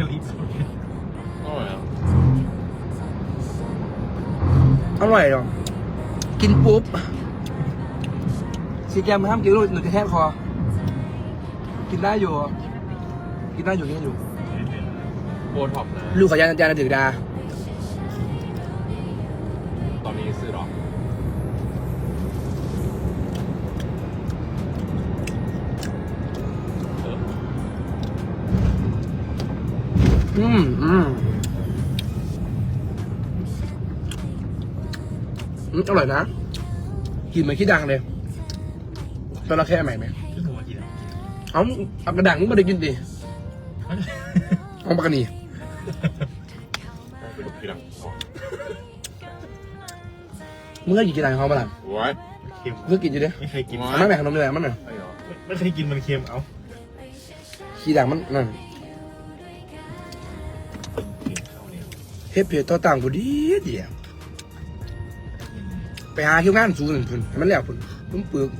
กะลิสดอร่อยอะอร่อยเหรอ กินปุ๊บซีแกมห้ามกินลูกหนึ่งจะแห้งคอ กินได้อยู่ กินได้อยู่กินได้อยู่ โบท็อกนะ ลูกขอยันยานถึงดา อืมอืมอืมอร่อยนะกินเหมือนขี้ดังเลยตอนเราแค่ใหม่ไหมคือหัวกินอะเอาเอากระดังมึงไม่ได้กินดิเอาปากกานีไปดูทีหลังอ๋อมึงก็กินกระดังเขาปะล่ะว้ายเค็มมึงก็กินอยู่ดิไม่เคยกินเอาไม่แบ่งขนมเลยมันน่ะใช่เหรอไม่เคยกินมันเค็มเอาขี้ดังมันนั่นกิน ฮ็ดเผ็ดต่อต่างกูดีเดียวไปหาคิวงานสูนพุ่นให้มันแล้วพุ่นพุ่นปึก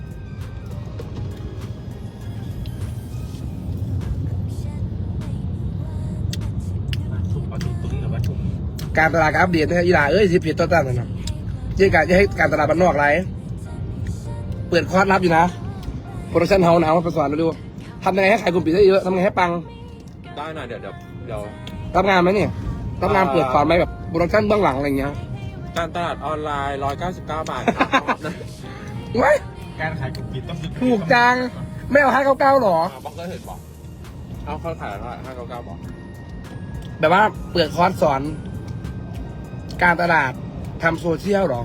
ถุงเอาถุงตุ้งหรือว่าถุงการตลาดก็อัปเดตนะครับอีหลาเอ้ยสิเผ็ดต่อต่างกันนะเจ๊กาจะให้การตลาดบ้านนอกไรเปิดคอร์สรับอยู่นะโปรดักชั่นเฮานะมาประสานมาดูทำยังไงให้ขายกลุ่มปิดได้เยอะทำยังไงให้ปัง ได้หน่อยเดี๋ยวเดี๋ยวเดี๋ยวรับงานไหมเนี่ย รับงานเปิดสอนไหมแบบโปรดักชั่นเบื้องหลังอะไรอย่างเงี้ยการตลาดออนไลน์ 199 บาทครับนะไว้การขายกุ๊กกิ๊บต้องถูกจัง ไม่เอาห้าเก้าเก้าหรออ่าบอกเคยเห็นบอกเอาเขาขายเท่าไหร่599บอกแบบว่าเปิดคอร์สสอน การตลาดทำโซเชียลหรอ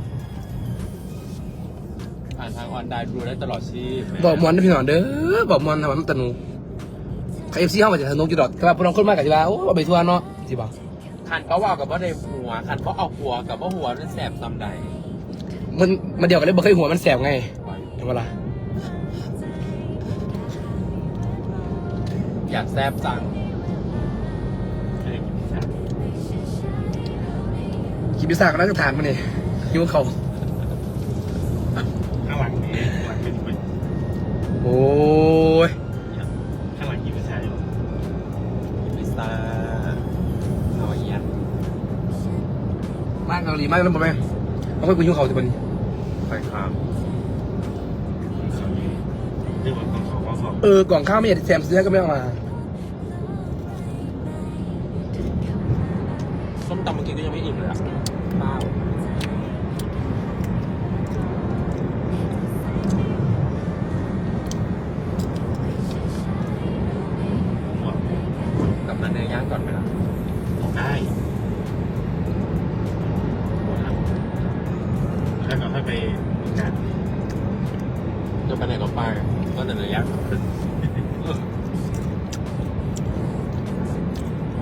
ผ่านทางออนไลน์ดูได้ตลอดชีพบอกมอนนะพี่หนอนเด้อบอกมอนทำมันตะหนูใครเอฟซีเข้ามาจากทางโน้นกี่ดอกแต่ว่าพวกน้องคนมากกับที่ว่าโอ้เอาไปทัวร์เนาะสิบอก คันเขาว่ากับว่าในหัวคันเขาเอาหัวกับว่าหัวนั่นแสบซ้ำใดมันมันเดียวกันเลยบ่เคยหัวมันแสบไงทำไมล่ะอยากแซบจังคิดพิซซ่าก็น่าจะทานมาเนี่ยคิดว่าเขา มากเกาหลีมากแล้วบ่แม่เอาไปกูยุ่งเขาสิบันนี้ใส่ข้าวเขาอยู่เรียกว่าของขาว่าเขาเออกล่องข้าวไม่อยากแซมซื้อก็ไม่เอามา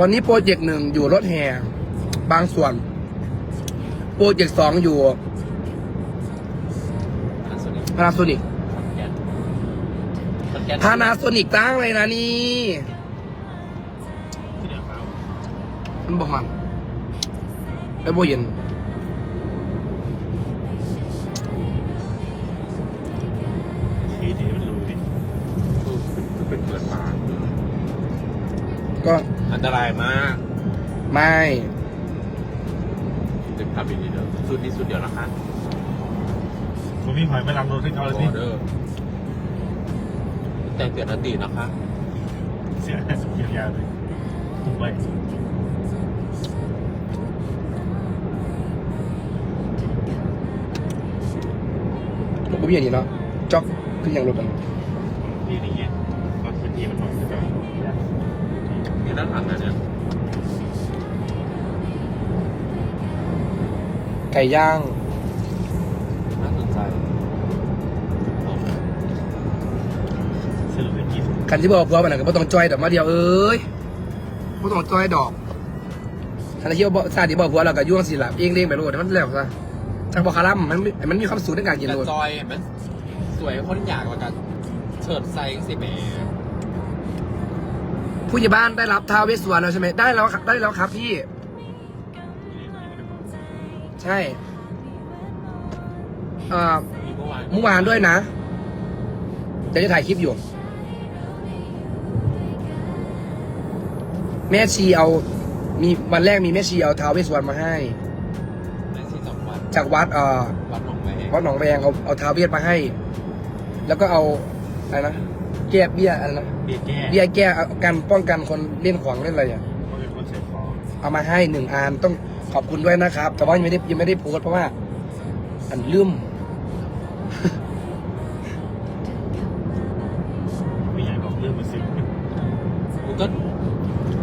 วันนี้โปรเจกต์หนึ่งอยู่รถแห่บางส่วน โปรเจกต์สองอยู่อันสุดนี้พานาโซนิกขอนแก่นขอนแก่นพานาโซนิกตั้งเลยนะนี่ที่เดียวเขามันบอกมันไอ้โบเย็นทีนี้มันรู้ดิคือเป็นเปิดมาก็ อันตรายมากไม่เป็นขับดีๆเด้อสุดนี้สุดเดียวนะคะผมมีหอยไม่รับรถให้เขาอเลยอสิเดอร์แต่งเตือนนันตีนะคะ เสียเสียยาเลยถูกไปผมก็มีอย่างนี้เนาะจ็อกขึ้นอย่างรถกันนี่นี่เงี้ย มีด้านหลังนะเนี่ยไก่ย่าง น่าสนใจสรุปเป็นกินคันที่บอกพัวมันนะก็บ่ต้องจอยดอกมาเดียวเอ้ยบ่ต้องจอยดอกคันที่ว่าบ่ซาดิบอกพัวเราก็ยุ่งสิล่ะเองเลี้ยงไปโลดให้มันแล้วซะทางบอกคาร่ำมันไม่มันมีความสูงในการกินแต่โลด จอยมันสวยคนอยากกว่ากันเฉิดไซส์สิแหม่ ผู้ใหญ่บ้านได้รับท้าวเวสสวรรณแล้วใช่ไหมได้แล้วครับได้แล้วครับพี่ ใช่เอ่อมีเมื่อวานด้วยนะเดี๋ยวจะถ่ายคลิปอยู่ แม่ชีเอา มีวันแรกมีแม่ชีเอาท้าวเวสสวรรณมาให้แม่ชีสองวันจากวัดเอ่อวัดหนองแวงวัดหนองแวงเอาเอาท้าวเวสมาให้ แล้วก็เอาอะไรนะแก้เบี้ยอะไรนะ บี้ยแก้เบี้ยแก้เอากันป้องกันคนเล่นของเล่นอะไรอะเพราะเป็นคนใส่ของเอามาให้หนึ่งอันต้องขอบคุณด้วยนะครับ แต่ว่ายังไม่ได้ยังไม่ได้โพสต์เพราะว่า อันลืมไม่อยากบอกเรื่องมาซื้อกูก็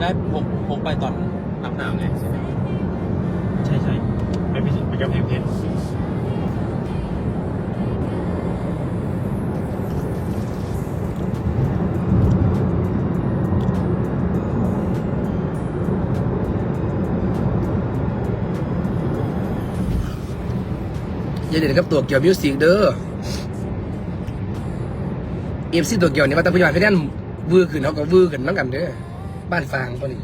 ได้พก เด่นกับตัวเกี่ยวมิวสิกเด้อเอฟซีตัวเกี่ยวนี่ว่าแต่ปัจจุบันพี่แน่นวือขึ้นเขาก็วือขึ้นน้ำกันเด้อบ้านฟางตัวนี้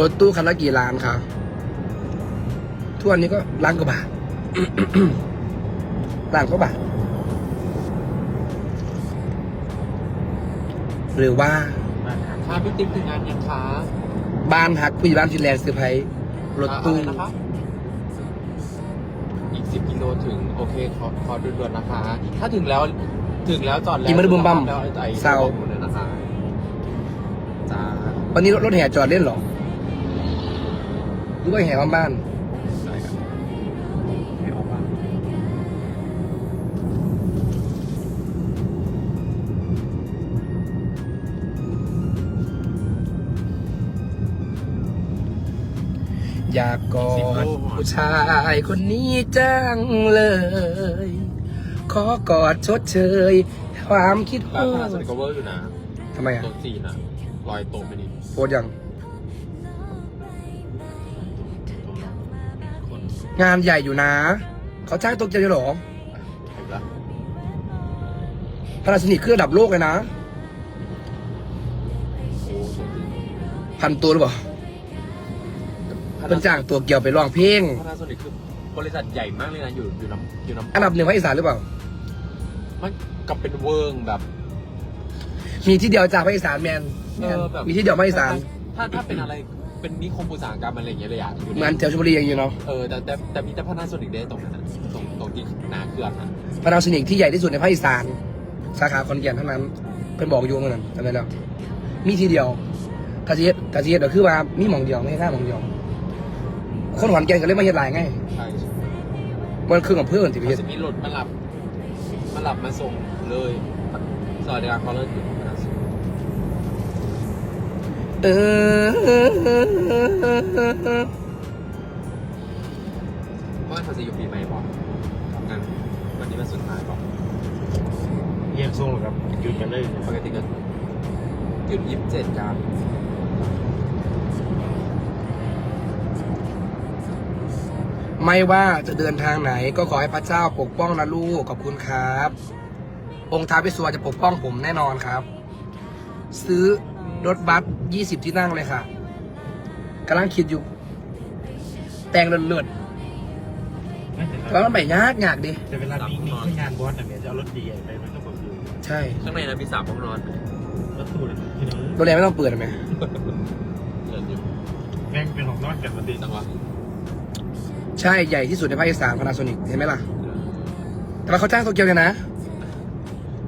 รถตู้คันละกี่ล้านคะทุกวันนี้ก็ล้านกว่าบาทล้านกว่าบาท หรือว่าบ้านทางพาพี่ติ๊กถึงงานยังคะบ้านฮักผู้ใหญ่บ้านฟินแลนด์เซอร์ไพรส์รถตู้อะไนะคะอีกสิบกิโลถึงโอเคขอขอด่วนๆนะคะ ถ้าถึงแล้วถึงแล้วจอดแล้วอีมันบุมบัมแล้วไอ้เศร้า บอกหมดเลยนะคะจ้า วันนี้รถรถแห่จอดเล่นเหรอ หรือว่าแห่บ้านบ้านอะไรกันไม่ออกบ้านอยากกอดผู้ชายคนนี้จังเลย ขอกอดชดเชย ความคิดแล้วถึงพาสนิกเวอร์อยู่นะทำไมอะ ตัวจีนอะลอยโตไปนี่โพสต์ยัง งานใหญ่อยู่นะ เขาจ้างตัวเกียวเหรอเห็นปะพาราสนิกคือระดับโลกเลยนะ โอ้ตัวจีนพันตัวหรือเปล่าเป็นจ้างตัวเกียวไปร้องเพลง พานาโซนิกคือบริษัทใหญ่มากเลยนะ อยู่อยู่น้ำอยู่น้ำอันดับหนึ่งภาคอีสานหรือเปล่า มันกับเป็นเวิร์งแบบ มีที่เดียวจากภาคอีสานแมนแมเอนอแบบ มีที่เดียวภาคอีสาน ถ้าถ้าเป็นอะไร เป็นนิคมอุตสาหกรรมอะไรอย่างเงี้ยเลยอะอยู่เหมือนแถวชลบุรีอย่างอยู่เนาะเออแต่แต่แต่มีแต่พานาโซนิกได้ตรงนั้นอะตรงตรงที่นาเขื่อนอะพาราสนิกที่ใหญ่ที่สุดในภาคอีสาน สาขาคอนแก่นเท่านั้นเป็นบอกอยู่เมื่อนั้นจำได้แล้ว มีที่เดียวกาซีเอสกาซีเอสก็คือว่ามีหมองเดียวไม่ใช่หน้าหมองเดียว คนขอนแก่นก็เลยมาเฮ็ดหลายไงใช่มันคือกับเพื่อนที่ไปเขาเฮ็ด จะมีรถมาหลับมาหลับมาส่งเลยสวัสดีครับเขาเลิกอยู่พานาโซนิก เออว่าเขาจะอยู่ปีใหม่บอกงั้นวันนี้มันสุดท้ายบอกเยี่ยมส่งกับหยุดกันเลยปกติก็หยุดยี่สิบเจ็ดกันไม่ว่าจะเดินทางไหนก็ขอให้พระเจ้าปกป้องนะลูกขอบคุณครับ องค์ท้าวเวสสวรรณจะปกป้องผมแน่นอนครับ ซื้อ รถบัสยี่สิบที่นั่งเลยค่ะกำลังคิดอยู่ แต่งเลือดๆแล้วมันไปยากยากดิแต่เวลามีมีที่งานบอสน่ะเมียจะเอารถดีไปมันก็บอกอยู่ใช่ข้างในนะมีสามห้องนอนรถตู้เลยพี่น้องโรงแรมไม่ต้องเปิดไหมเดินอยู่แม่งเป็นของนอนกันมาดีจังหวะใช่ใหญ่ที่สุดในภาคอีสานพานาโซนิกเห็นไหมล่ะ แต่ว่าเขาจ้างโตเกียวเนี่ยนะ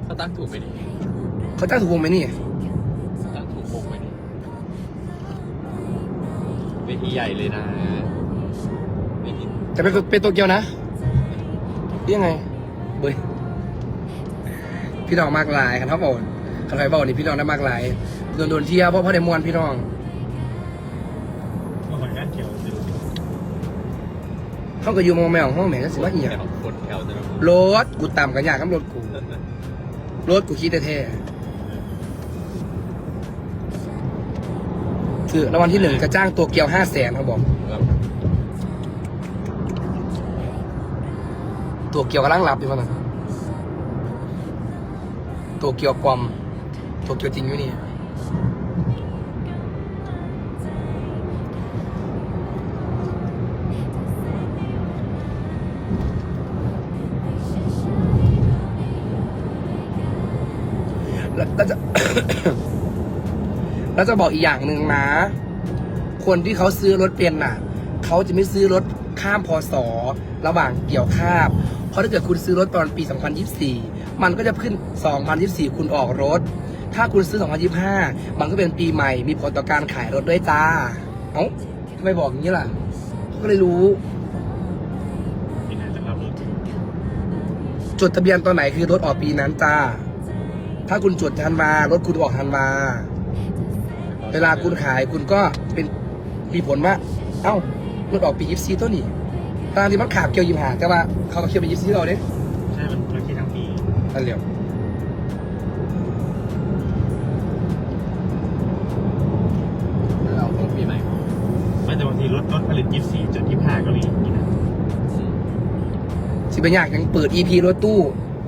เขาตั้งถูกไหมนี่เขาจ้างถูกวงไหมนี่ ทีใหญ่เลยนะเวทีแต่เป็นเป็นโตเกียวนะเรียกไงเบยพี่น้องมากหลายคันเขาบอกคันเขาบอกนี่พี่น้องได้มากหลายโดนโดนเที่ยวเพราะเพราะได้มวนพี่น้องเมื่อก่อนงานเขียวอยู่เขาก็อยู่มองแมวห้องแหม่ก็สิว่าเอียแถวคนแถวจะแบบรถกูต่ำกันยากกับรถกูรถกูคิดแท้ ๆคือรางวัลที่หนึ่งจะจ้างตัวเกียวห้าแสนเขาบอกแบบตัวเกียวกำลังหลับอยู่มั้งนะตัวเกียวปลอมตัวเกียวจริงอยู่นี่แล้วแล้วจะ แล้วจะบอกอีกอย่างหนึ่งนะ คนที่เขาซื้อรถเป็นน่ะ เขาจะไม่ซื้อรถข้ามพศระหว่างเกี่ยวข้ามเพราะถ้าเกิดคุณซื้อรถตอนปี 2024 มันก็จะขึ้น 2024 คุณออกรถ ถ้าคุณซื้อ 2025 มันก็เป็นปีใหม่ มีผลต่อการขายรถด้วยจ้า เอ้าทำไมบอกอย่างนี้ล่ะ ก็เลยรู้ที่ไหนจะรับรถจดทะเบียนตอนไหนคือรถออกปีนั้นจ้า ถ้าคุณจดทันมารถคุณออกทันมา เวลาคุณขายคุณก็เป็นมีผลว่า เอ้ารถออกปียิบซีตัวนี้ทางที่มันขาบเกี่ยวยิมหาแต่ว่าเขาก็เกี่ยวเป็นยิบซีเราเด้ใช่มันมันคิดทั้งปีนั่นเร็วเราต้องปีใหม่ไม่แต่บางทีรถรถผลิต24จน25ก็มีนี่นะสิเป็นยากยังเปิด EP รถตู้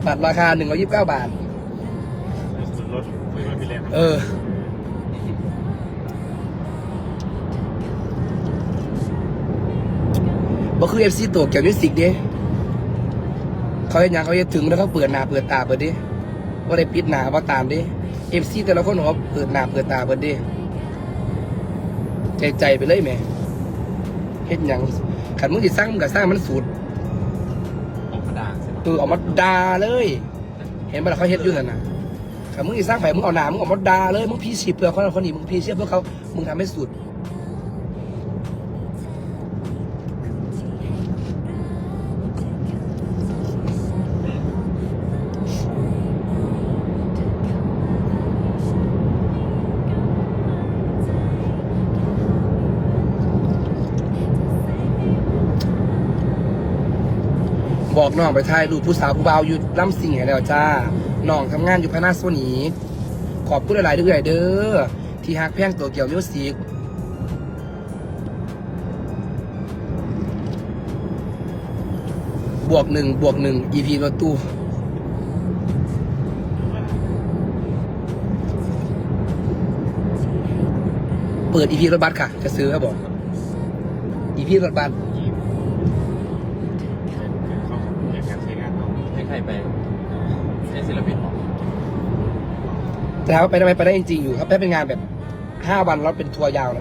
บัตรราคา1 2 9บาทส่วนรถไม่รถมีแรงเออ บ่คือ FC ตัวเกี่ยวมิวสิกเด้เขาเห็นยังเขาเห็นถึงแล้วเขาเปิดหน้าเปิดตาเปิดดิว่าได้ปิดหน้าว่าตามดิ FC แต่ละคนเขาเปิดหน้าเปิดตาเปิดดิใจใจไปเลยแหม่เฮ็ดหยังขันมึงสิสร้างมึงก็สร้างมันสูตรออกกระดาษใช่ไหมเออออกมาด่าเลย เห็นปะล่ะเขาเฮ็ดอยู่นั่นน่ะขันมึงสิสร้างไปมึงเอาหน้ามึงออกมาด่าเลยมึงพี่ชีพเพื่อคนนั้นคนนี้มึงพี่เชื่อเพื่อเขามึงทำให้สุด บอกน้องไปถ่ายรูปผู้สาวผู้บ่าวอยู่ล่ำสิงให้แล้วจ้าน้องทำงานอยู่พนาโซนีขอบคุณหลายๆเด้อเด้อที่ฮักแพงตัวเกี่ยวมิวสิกบวกหนึ่งบวกหนึ่ง EP รถตู้เปิด EP รถบัสค่ะ จะซื้อครับบอก EP รถบัส ยี่เป็นเขาเรียนการใช้งาน เขาใครไปให้ศิลปินออแต่ว่าไปได้ไมไปได้จริงๆอยู่ครับแค่เป็นงานแบบห้าวันแล้วเป็นทัวร์ยาว